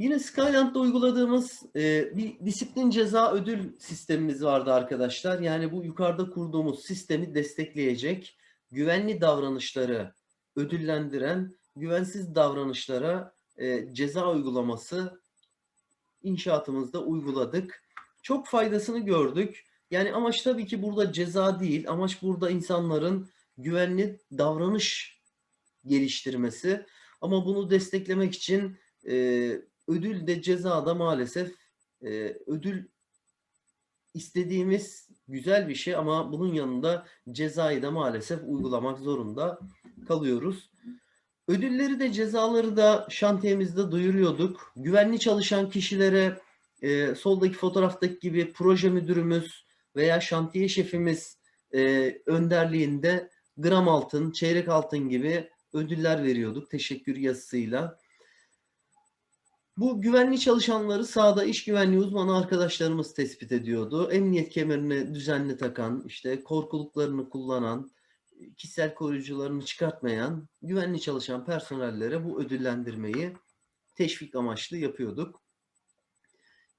Yine Skyland'da uyguladığımız e, bir disiplin ceza ödül sistemimiz vardı arkadaşlar. Yani bu yukarıda kurduğumuz sistemi destekleyecek, güvenli davranışları ödüllendiren, güvensiz davranışlara e, ceza uygulaması inşaatımızda uyguladık. Çok faydasını gördük. Yani amaç tabii ki burada ceza değil, amaç burada insanların güvenli davranış geliştirmesi. Ama bunu desteklemek için e, ödül de ceza da maalesef e, ödül istediğimiz güzel bir şey ama bunun yanında cezayı da maalesef uygulamak zorunda kalıyoruz. Ödülleri de cezaları da şantiyemizde duyuruyorduk. Güvenli çalışan kişilere e, soldaki fotoğraftaki gibi proje müdürümüz veya şantiye şefimiz e, önderliğinde gram altın, çeyrek altın gibi ödüller veriyorduk teşekkür yazısıyla. Bu güvenli çalışanları sahada iş güvenliği uzmanı arkadaşlarımız tespit ediyordu. Emniyet kemerini düzenli takan, işte korkuluklarını kullanan, kişisel koruyucularını çıkartmayan, güvenli çalışan personellere bu ödüllendirmeyi teşvik amaçlı yapıyorduk.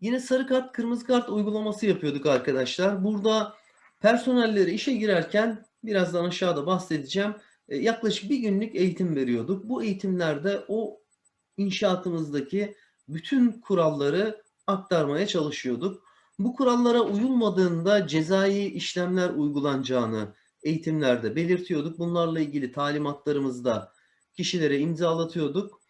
Yine sarı kart, kırmızı kart uygulaması yapıyorduk arkadaşlar. Burada personelleri işe girerken birazdan aşağıda bahsedeceğim. e, Yaklaşık bir günlük eğitim veriyorduk. Bu eğitimlerde o inşaatımızdaki bütün kuralları aktarmaya çalışıyorduk. Bu kurallara uyulmadığında cezai işlemler uygulanacağını eğitimlerde belirtiyorduk. Bunlarla ilgili talimatlarımızda kişilere imzalatıyorduk.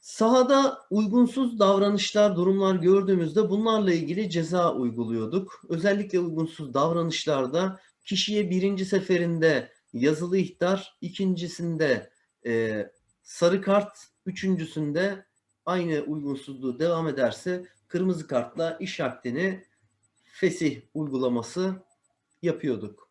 Sahada uygunsuz davranışlar, durumlar gördüğümüzde bunlarla ilgili ceza uyguluyorduk. Özellikle uygunsuz davranışlarda kişiye birinci seferinde yazılı ihtar, ikincisinde e, sarı kart, üçüncüsünde aynı uygunsuzluğu devam ederse kırmızı kartla iş akdini fesih uygulaması yapıyorduk.